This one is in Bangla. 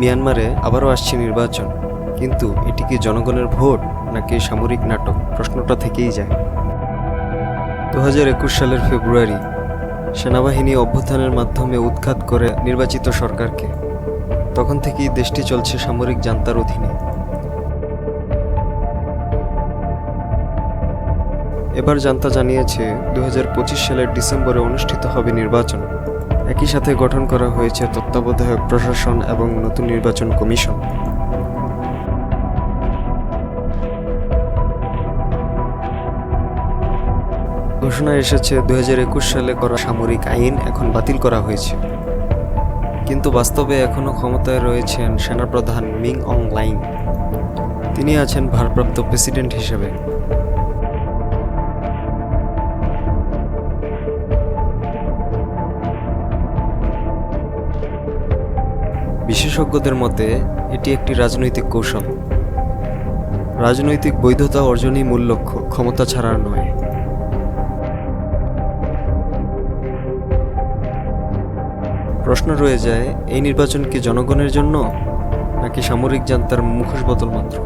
মিয়ানমারে আবারও আসছে নির্বাচন। কিন্তু এটি কি জনগণের ভোট নাকি সামরিক নাটক? প্রশ্নটা থেকেই যায়। দু হাজার একুশ সালের ফেব্রুয়ারি, সেনাবাহিনী অভ্যুত্থানের মাধ্যমে উৎখাত করে নির্বাচিত সরকারকে। তখন থেকেই দেশটি চলছে সামরিক জান্তার অধীনে। এবার জান্তা জানিয়েছে দু হাজার পঁচিশ সালের ডিসেম্বরে অনুষ্ঠিত হবে নির্বাচন। একই সাথে গঠন করা হয়েছে তত্ত্বাবধায়ক প্রশাসন এবং নতুন নির্বাচন কমিশন। ঘোষণা এসেছে, দুই হাজার একুশ সালে করা সামরিক আইন এখন বাতিল করা হয়েছে। কিন্তু বাস্তবে এখনও ক্ষমতায় রয়েছেন সেনাপ্রধান মিং অং লাইং। তিনি আছেন ভারপ্রাপ্ত প্রেসিডেন্ট হিসেবে। বিশেষজ্ঞদের মতে, এটি একটি রাজনৈতিক কৌশল। রাজনৈতিক বৈধতা অর্জনই মূল লক্ষ্য, ক্ষমতা ছাড়ার নয়। প্রশ্ন রয়ে যায়, এই নির্বাচন কি জনগণের জন্য, নাকি সামরিক জান্তার মুখোশ বদল মাত্র